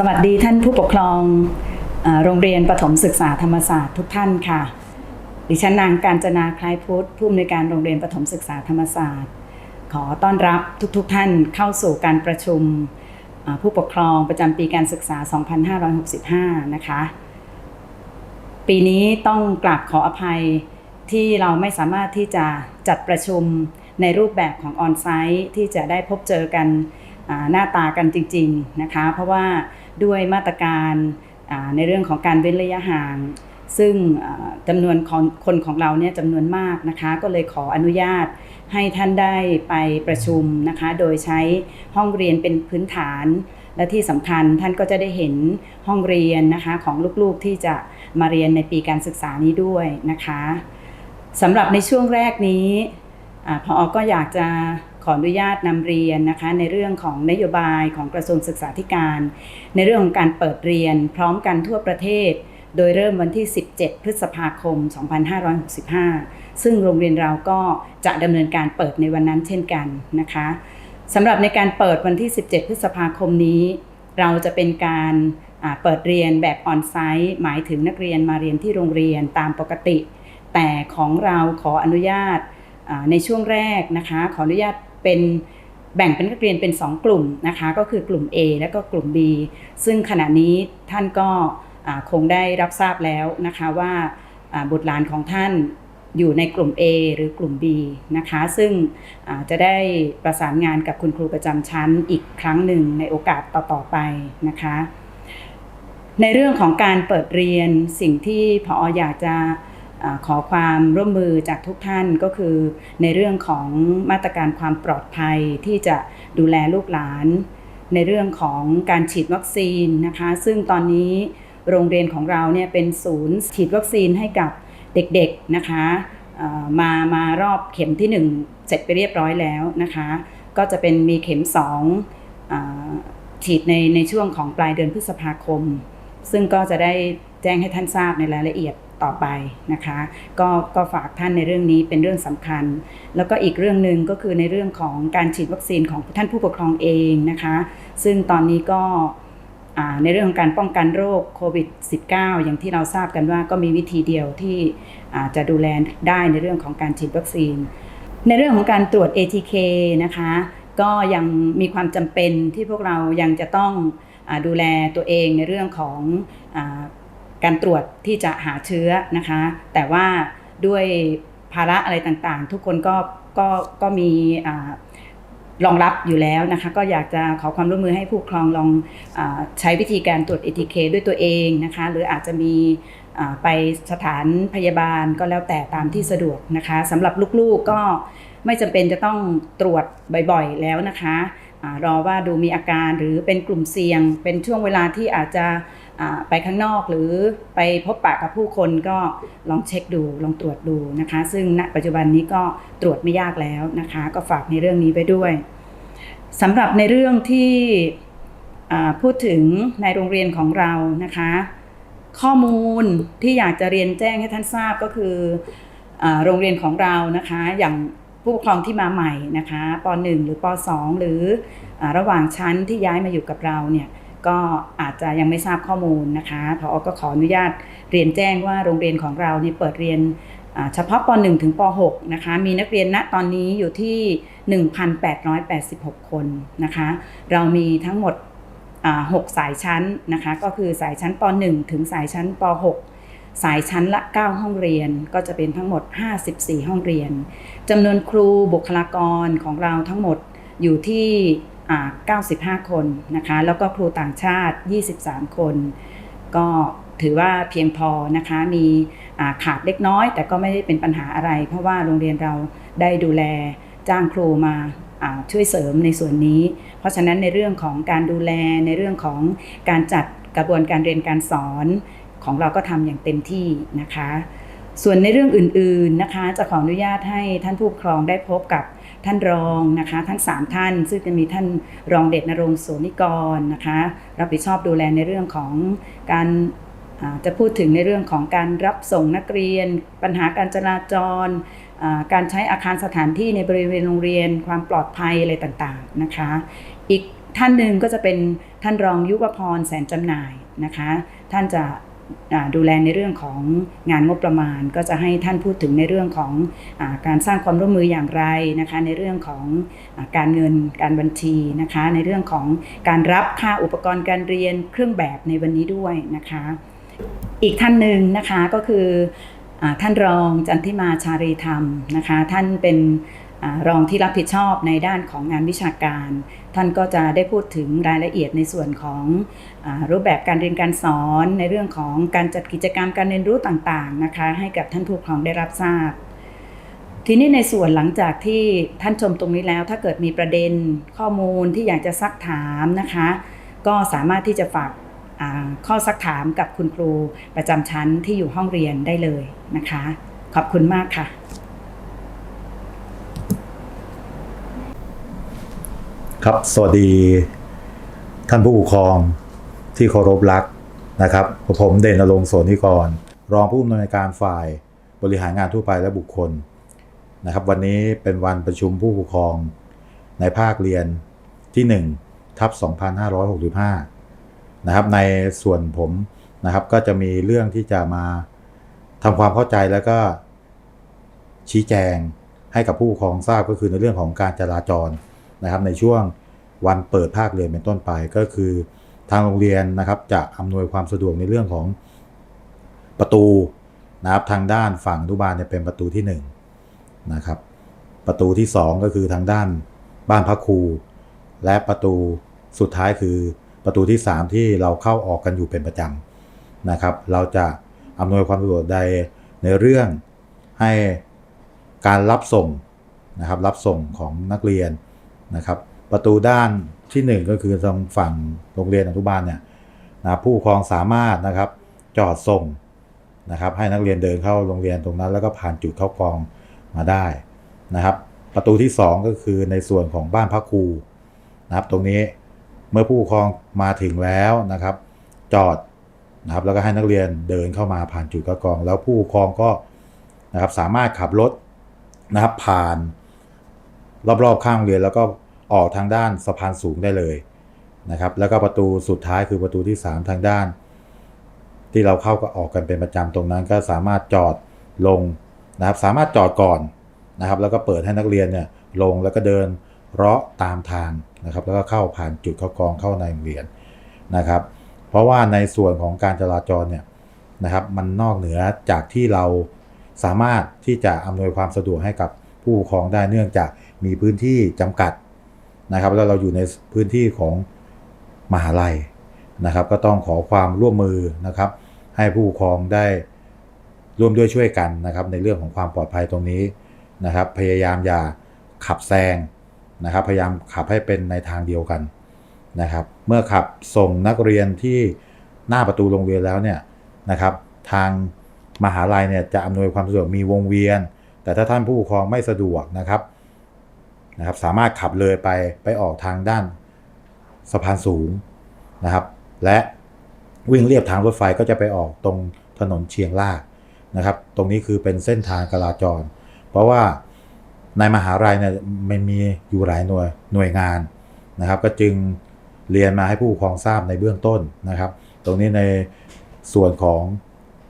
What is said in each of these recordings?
สวัสดีท่านผู้ปกครองโรงเรียนประถมศึกษาธรรมศาสตร์ทุกท่านค่ะ ดิฉันนางการจนาคล้ายพุทธผู้อำนวยการโรงเรียนประถมศึกษาธรรมศาสตร์ ขอต้อนรับทุกๆทท่านเข้าสู่การประชุมผู้ปกครองประจำปีการศึกษา 2565 นะคะ ปีนี้ต้องกราบขออภัยที่เราไม่สามารถที่จะจัดประชุมในรูปแบบของออนไซต์ที่จะได้พบเจอกันหน้าตากันจริง ๆ นะคะ เพราะว่า ด้วยมาตรการในเรื่องของการเว้นระยะห่าง ซึ่งจำนวนของคนของเราเนี่ยจำนวนมากนะคะ ก็เลยขออนุญาตให้ท่านได้ไปประชุมนะคะ โดยใช้ห้องเรียนเป็นพื้นฐาน และที่สำคัญท่านก็จะได้เห็นห้องเรียนนะคะของลูกๆที่จะมาเรียนในปีการศึกษานี้ด้วยนะคะสำหรับในช่วงแรกนี้อพอก็อยากจะ ออนุญาตนำเรียนนะคะในเรื่องของนโยบายของกระทรวงศึกษาธิการ ในเรื่องของการเปิดเรียนพร้อมกันทั่วประเทศ โดยเริ่มวันที่ 17 พฤษภาคม 2565 ซึ่งโรงเรียนเราก็จะดำเนินการเปิดในวันนั้นเช่นกันนะคะสำหรับในการเปิดวันที่ 17 พฤษภาคมนี้ เราจะเป็นการเปิดเรียนแบบออนไซต์หมายถึงนักเรียนมาเรียนที่โรงเรียนตามปกติ แต่ของเราขออนุญาตในช่วงแรกนะคะ ขออนุญาต เป็นแบ่งเป็นนักเรียนเป็น 2 กลุ่มนะคะ ก็คือกลุ่ม A และก็กลุ่ม B ซึ่งขณะนี้ท่านก็คงได้รับทราบแล้วนะคะว่าบุตรหลานของท่านอยู่ในกลุ่ม A หรือกลุ่ม B นะคะ ซึ่งจะได้ประสานงานกับคุณครูประจำชั้นอีกครั้งหนึ่งในโอกาสต่อ ๆ ไปนะคะ ในเรื่องของการเปิดเรียนสิ่งที่พออยากจะ ขอความร่วมมือจากทุกท่านก็คือ ในเรื่องของมาตรการความปลอดภัยที่จะดูแลลูกหลาน ในเรื่องของการฉีดวัคซีนนะคะ ซึ่งตอนนี้โรงเรียนของเราเนี่ยเป็นศูนย์ฉีดวัคซีนให้กับเด็กๆนะคะมามารอบเข็มที่ 1 เสร็จไปเรียบร้อยแล้วนะคะ ก็จะเป็นมีเข็ม2อฉีดในในช่วงของปลายเดือนพฤษภาคม ซึ่งก็จะได้แจ้งให้ท่านทราบในรายละเอียด ต่อไปนะคะ ก็ก็ฝากท่านในเรื่องนี้เป็นเรื่องสำคัญ แล้วก็อีกเรื่องหนึ่งก็คือในเรื่องของการฉีดวัคซีนของท่านผู้ปกครองเองนะคะ ซึ่งตอนนี้ก็ในเรื่องของการป้องกันโรคโควิด -19 อย่างที่เราทราบกันว่าก็มีวิธีเดียวที่จะดูแลได้ในเรื่องของการฉีดวัคซีน ในเรื่องของการตรวจ ATK นะคะ ก็ยังมีความจำเป็นที่พวกเรายังจะต้องอดูแลตัวเองในเรื่องของ การตรวจที่จะหาเชื้อนะคะ แต่ว่าด้วยภาระอะไรต่างๆ ทุกคนก็ก็ก็มีรองรับอยู่แล้วนะคะ ก็อยากจะขอความร่วมมือให้ผู้ปกครองลองอใช้วิธีการตรวจ ATK ด้วยตัวเองนะคะ หรืออาจจะมีไปสถานพยาบาลก็แล้วแต่ตามที่สะดวกนะคะสำหรับลูกๆก็ไม่จำเป็นจะต้องตรวจบ่อยๆแล้วนะคะอารอว่าดูมีอาการหรือเป็นกลุ่มเสี่ยง เป็นช่วงเวลาที่อาจจะ ไปข้างนอกหรือไปพบปะกับผู้คนก็ลองเช็คดูลองตรวจดูนะคะ ซึ่งณปัจจุบันนี้ก็ตรวจไม่ยากแล้วนะคะ ก็ฝากในเรื่องนี้ไปด้วยสำหรับในเรื่องที่พูดถึงในโรงเรียนของเรานะคะ ข้อมูลที่อยากจะเรียนแจ้งให้ท่านทราบก็คืออโรงเรียนของเรานะคะ อย่างผู้ปกครองที่มาใหม่นะคะป .1 หรือป .2 หรืออระหว่างชั้นที่ย้ายมาอยู่กับเราเนี่ย ก็อาจจะยังไม่ทราบข้อมูลนะคะพอก็ขออนุญาตเรียนแจ้งว่าโรงเรียนของเราเนี่ยเปิดเรียนเฉพาะป .1 ถึงป .6 นะคะ มีนักเรียนณตอนนี้อยู่ที่ 1,886 คนนะคะ เรามีทั้งหมด 6 สายชั้นนะคะ ก็คือสายชั้นป .1 ถึงสายชั้นป .6 สายชั้นละ 9 ห้องเรียน ก็จะเป็นทั้งหมด 54 ห้องเรียน จำนวนครูบุคลากรของเราทั้งหมดอยู่ที่ 95 คนนะคะ แล้วก็ครูต่างชาติ 23 คน ก็ถือว่าเพียงพอนะคะ มีขาดเล็กน้อย แต่ก็ไม่ได้เป็นปัญหาอะไร เพราะว่าโรงเรียนเราได้ดูแลจ้างครูมาช่วยเสริมในส่วนนี้ เพราะฉะนั้นในเรื่องของการดูแลในเรื่องของการจัดกระบวนการเรียนการสอนของเราก็ทำอย่างเต็มที่นะคะ ส่วนในเรื่องอื่นๆนะคะ จะขออนุญาตให้ท่านผู้ปกครองได้พบกับ ท่านรองนะคะทั้ง 3 ท่าน ซึ่งจะมีท่านรองเดชนรงโสนิกรนะคะรับผิดชอบดูแลในเรื่องของการจะพูดถึงในเรื่องของการรับส่งนักเรียน ปัญหาการจราจร การใช้อาคารสถานที่ในบริเวณโรงเรียน ความปลอดภัยอะไรต่างๆนะคะ อีกท่านหนึ่งก็จะเป็นท่านรองยุวพรแสนจำหน่ายนะคะ ท่านจะ ดูแลในเรื่องของงานงบประมาณ ก็จะให้ท่านพูดถึงในเรื่องของอการสร้างความร่วมมืออย่างไรนะคะในเรื่องของอการเงินการบัญชีนะคะในเรื่องของการรับค่าอุปกรณ์การเรียนเครื่องแบบในวันนี้ด้วยนะคะ อีกท่านหนึ่งนะคะก็คืออท่านรองจันทิมาชารีธรรมนะคะท่านเป็น รองที่รับผิดชอบในด้านของงานวิชาการ ท่านก็จะได้พูดถึงรายละเอียดในส่วนของอรูปแบบการเรียนการสอนในเรื่องของการจัดกิจกรรมการเรียนรู้ต่างๆนะคะ ให้กับท่านผู้ปกครองได้รับทราบ ทีนี้ในส่วนหลังจากที่ท่านชมตรงนี้แล้ว ถ้าเกิดมีประเด็นข้อมูลที่อยากจะซักถามนะคะ ก็สามารถที่จะฝากข้อซักถามกับคุณครูประจำชั้นที่อยู่ห้องเรียนได้เลยนะคะ ขอบคุณมากค่ะ ครับ สวัสดี ท่านผู้ปกครองที่เคารพรักนะครับ ผมเด่นอรงโสนิกร รองผู้อำนวยการฝ่ายบริหารงานทั่วไปและบุคคลนะครับ วันนี้เป็นวันประชุมผู้ปกครองในภาคเรียนที่1ทับ2565 นะครับ ในส่วนผมนะครับก็จะมีเรื่องที่จะมาทำความเข้าใจแล้วก็ชี้แจงให้กับผู้ปกครองทราบก็คือในเรื่องของการจราจร นะครับในช่วงวันเปิดภาคเรียนเป็นต้นไปก็คือทางโรงเรียนนะครับจะอำนวยความสะดวกในเรื่องของประตูนะครับทางด้านฝั่งอนุบาลเนี่ยเป็นประตูที่1นงนะครับประตูที่ 2 ก็คือทางด้านบ้านพักครู และประตูสุดท้ายคือประตูที่ 3 ที่เราเข้าออกกันอยู่เป็นประจำนะครับ เราจะอำนวยความสะดวกใดในเรื่องให้การรับส่งนะครับรับส่งของนักเรียน นะครับประตูด้านที่ 1 ก็คือทางฝั่งโรงเรียนอนุบาลเนี่ยนะผู้ปกครองสามารถนะครับจอดส่งนะครับให้นักเรียนเดินเข้าโรงเรียนตรงนั้น แล้วก็ผ่านจุดเข้ากองมาได้นะครับ ประตูที่ 2 ก็คือในส่วนของบ้านพักครูนะครับ ตรงนี้เมื่อผู้ปกครองมาถึงแล้วนะครับ จอดนะครับแล้วก็ให้นักเรียนเดินเข้ามาผ่านจุดเข้ากอง แล้วผู้ปกครองก็นะครับสามารถขับรถนะครับผ่าน รอบๆข้างโรงเรียนแล้วก็ออกทางด้านสะพานสูงได้เลยนะครับ แล้วก็ประตูสุดท้ายคือประตูที่ 3 ทางด้าน ที่เราเข้าก็ออกกันเป็นประจำตรงนั้น ก็สามารถจอดลงนะครับ สามารถจอดก่อนนะครับ แล้วก็เปิดให้นักเรียนเนี่ยลงแล้วก็เดินเลาะตามทางนะครับ แล้วก็เข้าผ่านจุดเข้ากองเข้าในโรงเรียนนะครับ เพราะว่าในส่วนของการจราจรเนี่ยนะครับ มันนอกเหนือจากที่เราสามารถที่จะอำนวยความสะดวกให้กับผู้ปกครองได้เนื่องจาก มีพื้นที่จำกัดนะครับแล้วเราอยู่ในพื้นที่ของมหาลัยนะครับ ก็ต้องขอความร่วมมือนะครับ ให้ผู้ปกครองได้ร่วมด้วยช่วยกันนะครับ ในเรื่องของความปลอดภัยตรงนี้นะครับ พยายามอย่าขับแซงนะครับ พยายามขับให้เป็นในทางเดียวกันนะครับ เมื่อขับส่งนักเรียนที่หน้าประตูโรงเรียนแล้วเนี่ยนะครับ ทางมหาลัยเนี่ยจะอำนวยความสะดวกมีวงเวียน แต่ถ้าท่านผู้ปกครองไม่สะดวกนะครับ นะครับ สามารถขับเลยไปไปออกทางด้านสะพานสูงนะครับ และวิ่งเรียบทางรถไฟก็จะไปออกตรงถนนเชียงรากนะครับ ตรงนี้คือเป็นเส้นทางจราจร เพราะว่าในมหาลัยเนี่ยมันมีอยู่หลายหน่วยหน่วยงานนะครับ ก็จึงเรียนมาให้ผู้ปกครองทราบในเบื้องต้นนะครับ ตรงนี้ในส่วนของ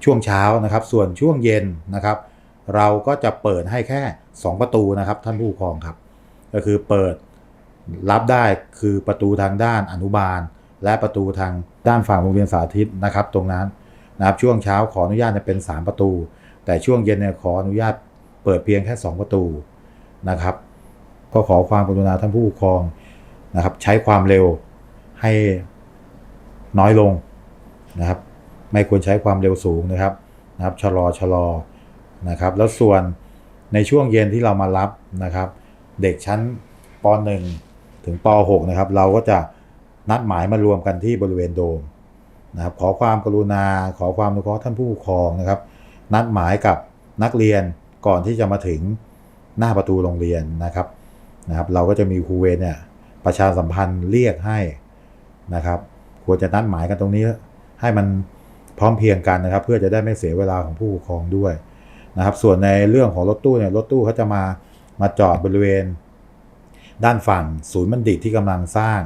ช่วงเช้านะครับ ส่วนช่วงเย็นนะครับ เราก็จะเปิดให้แค่ 2 ประตูนะครับ ท่านผู้ปกครองครับ ก็คือเปิดรับได้คือประตูทางด้านอนุบาล และประตูทางด้านฝั่งโรงเรียนสาธิตนะครับ ตรงนั้นนะครับช่วงเช้าขออนุญาตเป็น 3 ประตู แต่ช่วงเย็นเนี่ยขออนุญาตเปิดเพียงแค่ 2 ประตูนะครับ ก็ขอความกรุณาท่านผู้ปกครองนะครับ ใช้ความเร็วให้น้อยลงนะครับ ไม่ควรใช้ความเร็วสูงนะครับนะครับชะลอชะลอนะครับ แล้วส่วนในช่วงเย็นที่เรามารับนะครับ เด็กชั้นป .1 ถึงป .6 นะครับ เราก็จะนัดหมายมารวมกันที่บริเวณโดมนะครับ ขอความกรุณา ขอความอนุเคราะห์ท่านผู้ปกครองนะครับ นัดหมายกับนักเรียนก่อนที่จะมาถึงหน้าประตูโรงเรียนนะครับนะครับ เราก็จะมีครูเวรเนี่ยประชาสัมพันธ์เรียกให้นะครับควรจะนัดหมายกันตรงนี้ให้มันพร้อมเพียงกันนะครับ เพื่อจะได้ไม่เสียเวลาของผู้ปกครองด้วยนะครับ ส่วนในเรื่องของรถตู้เนี่ยรถตู้เขาจะมา มาจอดบริเวณ ด้านฝั่งศูนย์บัณฑิตที่กำลังสร้าง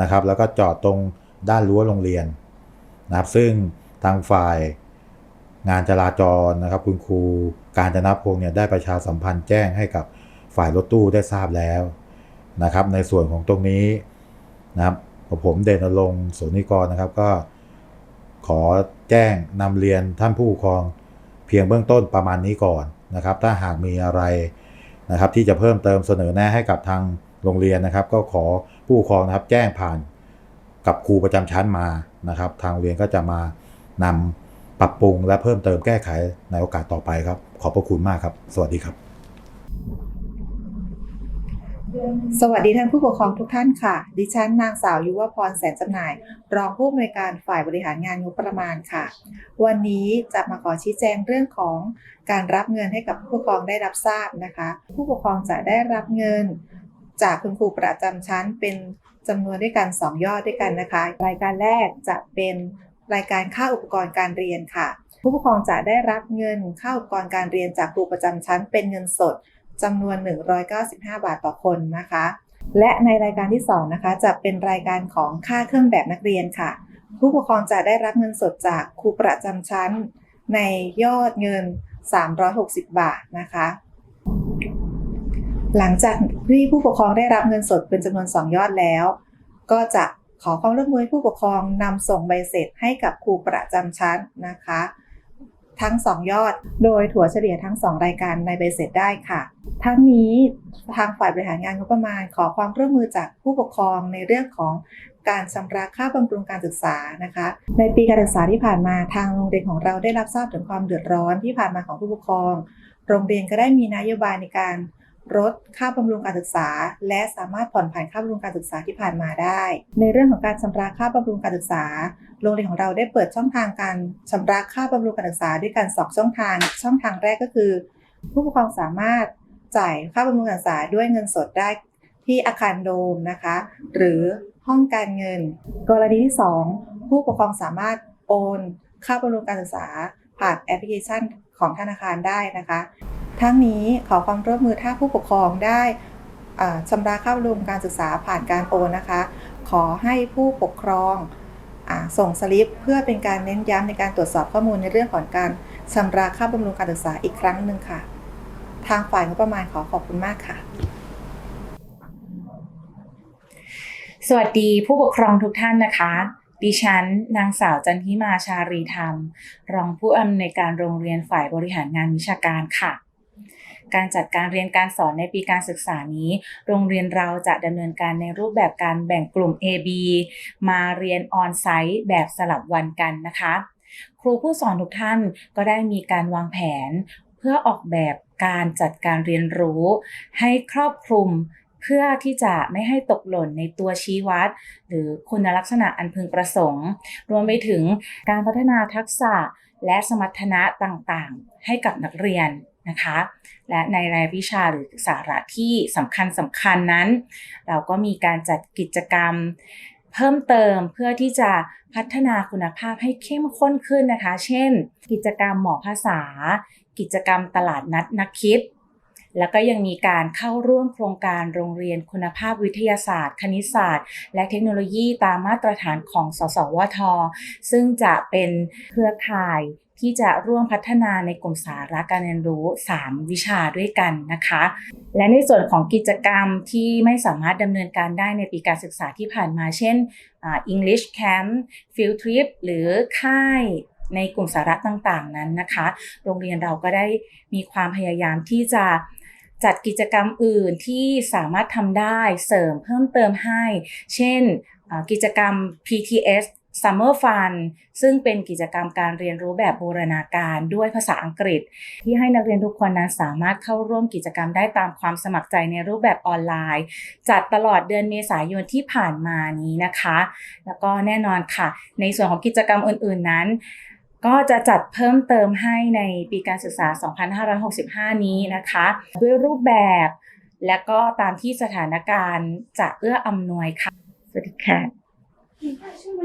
นะครับ แล้วก็จอดตรงด้านรั้วโรงเรียนนะครับ ซึ่งทางฝ่ายงานจราจรนะครับ คุณครูการจนพงศ์เนี่ยได้ประชาสัมพันธ์แจ้งให้กับฝ่ายรถตู้ได้ทราบแล้วนะครับ ในส่วนของตรงนี้นะครับผมเดนรงค์สนิกรนะครับก็ขอแจ้งนำเรียนท่านผู้ปกครองเพียงเบื้องต้นประมาณนี้ก่อนนะครับ ถ้าหากมีอะไร นะครับที่จะเพิ่มเติมเสนอแนะให้กับทางโรงเรียนนะครับ ก็ขอผู้ปกครองนะครับแจ้งผ่านกับครูประจำชั้นมานะครับ ทางเรียนก็จะมานำปรับปรุงและเพิ่มเติมแก้ไขในโอกาสต่อไปครับ ขอบพระคุณมากครับ สวัสดีครับ สวัสดีท่านผู้ปกครองทุกท่านค่ะ ดิฉันนางสาวยุวพรแสนจำหน่าย รองผู้อำนวยการฝ่ายบริหารงานงบประมาณค่ะ วันนี้จะมาขอชี้แจงเรื่องของการรับเงินให้กับผู้ปกครองได้รับทราบนะคะ ผู้ปกครองจะได้รับเงิน จากคุณครูประจำชั้นเป็นจำนวนด้วยกัน 2 ยอดด้วยกันนะคะ รายการแรกจะเป็นรายการค่าอุปกรณ์การเรียนค่ะ ผู้ปกครองจะได้รับเงินค่าอุปกรณ์การเรียนจากครูประจำชั้นเป็นเงินสด จำนวน 195 บาทต่อคนนะคะ และในรายการที่ 2 นะคะ จะเป็นรายการของค่าเครื่องแบบนักเรียนค่ะ ผู้ปกครองจะได้รับเงินสดจากครูประจำชั้น ในยอดเงิน 360 บาทนะคะ หลังจากที่ผู้ปกครองได้รับเงินสดเป็นจำนวน 2 ยอดแล้ว ก็จะขอความร่วมมือผู้ปกครองนำส่งใบเสร็จให้กับครูประจำชั้นนะคะ ทั้ง 2 ยอด โดยถั่วเฉลี่ยทั้ง 2 รายการในใบเสร็จได้ค่ะ ทั้งนี้ทางฝ่ายบริหารงานงบประมาณขอความร่วมมือจากผู้ปกครองในเรื่องของการชำระค่าบำรุงการศึกษานะคะ ในปีการศึกษาที่ผ่านมาทางโรงเรียนของเราได้รับทราบถึงความเดือดร้อนที่ผ่านมาของผู้ปกครอง โรงเรียนก็ได้มีนโยบายในการ ลดค่าบำรุงการศึกษา และสามารถผ่อนผันค่าบำรุงการศึกษาที่ผ่านมาได้ ในเรื่องของการชำระค่าบำรุงการศึกษา โรงเรียนของเราได้เปิดช่องทางการชำระค่าบำรุงการศึกษาด้วยกันสองช่องทาง ช่องทางแรกก็คือ ผู้ปกครองสามารถจ่ายค่าบำรุงการศึกษาด้วยเงินสดได้ที่อาคารโดมนะคะ หรือห้องการเงิน กรณีที่ 2 ผู้ปกครองสามารถโอน ค่าบำรุงการศึกษาผ่านแอปพลิเคชันของธนาคารได้นะคะ ทั้งนี้ขอความร่วมมือถ้าผู้ปกครองได้ชำระค่าบำรุงการศึกษาผ่านการโอนนะคะ ขอให้ผู้ปกครองอส่งสลิป เพื่อเป็นการเน้นย้ำในการตรวจสอบข้อมูลในเรื่องของการชำระค่าบำรุงการศึกษาอีกครั้งหนึ่งค่ะ ทางฝ่ายงบประมาณขอขอบคุณมากค่ะ สวัสดีผู้ปกครองทุกท่านนะคะดิฉัน นางสาวจันทิมาชารีธรรม รองผู้อำนวยการโรงเรียนฝ่ายบริหารงานวิชาการค่ะ การจัดการเรียนการสอนในปีการศึกษานี้ โรงเรียนเราจะดำเนินการในรูปแบบการแบ่งกลุ่ม A/B มาเรียนออนไซต์แบบสลับวันกันนะคะ ครูผู้สอนทุกท่านก็ได้มีการวางแผน เพื่อออกแบบการจัดการเรียนรู้ ให้ครอบคลุมเพื่อที่จะไม่ให้ตกหล่นในตัวชี้วัด หรือคุณลักษณะอันพึงประสงค์ รวมไปถึงการพัฒนาทักษะและสมรรถนะต่างๆ ให้กับนักเรียน นะคะ และในรายวิชาหรือสาระที่สำคัญสำคัญนั้น เราก็มีการจัดกิจกรรมเพิ่มเติมเพื่อที่จะพัฒนาคุณภาพให้เข้มข้นขึ้นนะคะ เช่น กิจกรรมหมอภาษา กิจกรรมตลาดนัดนักคิด แล้วก็ยังมีการเข้าร่วมโครงการโรงเรียนคุณภาพวิทยาศาสตร์ คณิตศาสตร์ และเทคโนโลยีตามมาตรฐานของ สสวท ซึ่งจะเป็นเครือข่าย ที่จะร่วมพัฒนาในกลุ่มสาระการเรียนรู้ 3 วิชาด้วยกันนะคะ และในส่วนของกิจกรรมที่ไม่สามารถดำเนินการได้ในปีการศึกษาที่ผ่านมา เช่นอ่า English Camp Field Trip หรือค่ายในกลุ่มสาระต่างๆนั้นนะคะ โรงเรียนเราก็ได้มีความพยายามที่จะจัดกิจกรรมอื่นที่สามารถทำได้เสริมเพิ่มเติมให้ เช่นกิจกรรม PTS Summer Fun ซึ่งเป็นกิจกรรมการเรียนรู้แบบบูรณาการด้วยภาษาอังกฤษ ที่ให้นักเรียนทุกคนนั้นสามารถเข้าร่วมกิจกรรมได้ตามความสมัครใจในรูปแบบออนไลน์ จัดตลอดเดือนเมษายนที่ผ่านมานี้นะคะ แล้วก็แน่นอนค่ะ ในส่วนของกิจกรรมอื่น ๆนั้นก็จะจัดเพิ่มเติมให้ในปีการศึกษา 2565 นี้นะคะ ด้วยรูปแบบ และก็ตามที่สถานการณ์จะเอื้ออำนวยค่ะ สวัสดีค่ะ